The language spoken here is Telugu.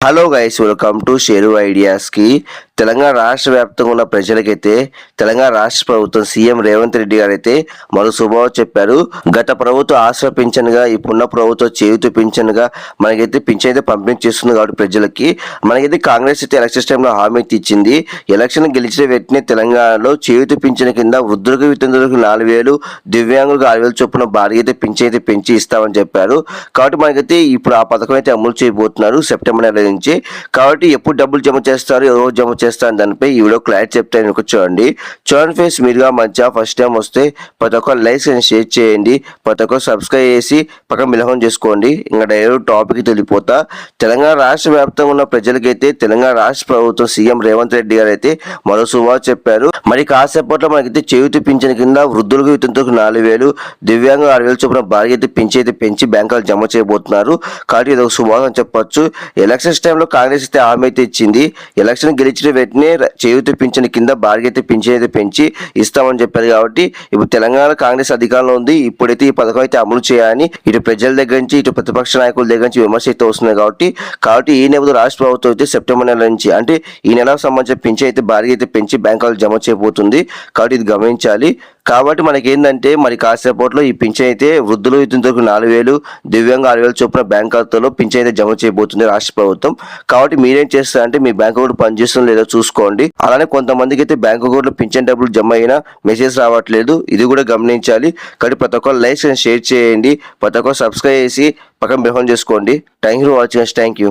Hello guys welcome to Sheru ఐడియాస్కి Telangana రాష్ట్ర వ్యాప్తంగా ఉన్న ప్రజలకైతే తెలంగాణ రాష్ట్ర ప్రభుత్వం సీఎం రేవంత్ రెడ్డి గారు అయితే మరో శుభావం చెప్పారు. గత ప్రభుత్వం ఆశ్ర పింఛన్గా ఇప్పుడున్న ప్రభుత్వం చేయుతూ పింఛన్గా మనకైతే పింఛన్ అయితే పంపిణీ చేస్తుంది కాబట్టి ప్రజలకి. మనకైతే కాంగ్రెస్ అయితే ఎలక్షన్ టైంలో హామీ ఇచ్చింది. ఎలక్షన్ గెలిచిన వెంటనే తెలంగాణలో చేయుతూ పింఛన్ కింద వృద్ధులకు వితంతులకు నాలుగు వేలు దివ్యాంగులకు ఆరు వేలు చొప్పున భారీ అయితే పింఛన్ అయితే పెంచి ఇస్తామని చెప్పారు. కాబట్టి మనకైతే ఇప్పుడు ఆ పథకం అయితే అమలు చేయబోతున్నారు. సెప్టెంబర్ నెల నుంచి కాబట్టి ఎప్పుడు డబ్బులు జమ చేస్తారు ఎవరు జమ చేస్తారు అని దానిపై ఈ వీడియో క్లారిటీ చెప్తాను చూడండి. చూడండి ఫేస్ మీరుగా మంచిగా ఫస్ట్ టైం వస్తే ప్రతి ఒక్క లైక్స్ అండ్ షేర్ చేయండి. ప్రతి ఒక్క సబ్స్క్రైబ్ చేసి పక్కన మిలహం చేసుకోండి. ఇంకా డైరెక్ట్ టాపిక్ తెలిపోతా తెలంగాణ రాష్ట్ర వ్యాప్తంగా ఉన్న ప్రజలకైతే తెలంగాణ రాష్ట్ర ప్రభుత్వం సీఎం రేవంత్ రెడ్డి గారు అయితే మరో శుభాలు చెప్పారు. మరి కాసేపట్లో మనకైతే చేయుతి పింఛన్ కింద వృద్ధులకు వితంతులకు నాలుగు వేలు దివ్యాంగ ఆరు వేలు చొప్పున భారీ అయితే పెంచి అయితే పెంచి బ్యాంకులు జమ చేయబోతున్నారు. కాబట్టి ఇది ఒక శుభాగం చెప్పొచ్చు. ఎలక్షన్ ఎలక్షన్స్ టైంలో కాంగ్రెస్ అయితే హామీ అయితే ఇచ్చింది. ఎలక్షన్ గెలిచిన వెంటనే చేయూత పింఛన్ కింద భారీ అయితే పింఛన్ అయితే పెంచి ఇస్తామని చెప్పారు కాబట్టి ఇప్పుడు తెలంగాణ కాంగ్రెస్ అధికారంలో ఉంది. ఇప్పుడైతే ఈ పథకం అయితే అమలు చేయాలని ఇటు ప్రజల దగ్గర నుంచి ఇటు ప్రతిపక్ష నాయకుల దగ్గర నుంచి విమర్శ అయితే వస్తున్నాయి కాబట్టి కాబట్టి ఈ నెల రాష్ట్ర ప్రభుత్వం అయితే సెప్టెంబర్ నెల నుంచి అంటే ఈ నెలకు సంబంధించిన పింఛన్ అయితే భారీ అయితే పెంచి బ్యాంకులు జమ చేయబోతుంది. కాబట్టి ఇది గమనించాలి. కాబట్టి మనకి ఏంటంటే మరి కాసేపట్లో ఈ పింఛన్ అయితే వృద్ధులు ఇతరులకు నాలుగు వేలు దివ్యాంగ ఆరు వేలు చొప్పున బ్యాంక్ ఖాతాలో పింఛన్ అయితే జమ చేయబోతుంది రాష్ట్ర ప్రభుత్వం. కాబట్టి మీరేం చేస్తారంటే మీ బ్యాంక్ అకౌంట్ పనిచేస్తుందో లేదో చూసుకోండి. అలానే కొంతమందికి అయితే బ్యాంక్ అకౌంట్లో పింఛన్ డబ్బులు జమ అయినా మెసేజ్ రావట్లేదు. ఇది కూడా గమనించాలి. కాబట్టి ప్రతి ఒక్కరు లైక్స్ షేర్ చేయండి ప్రతి ఒక్కరు సబ్స్క్రైబ్ చేసి పక్కన బిహోన్ చేసుకోండి. Thank you for watching thank you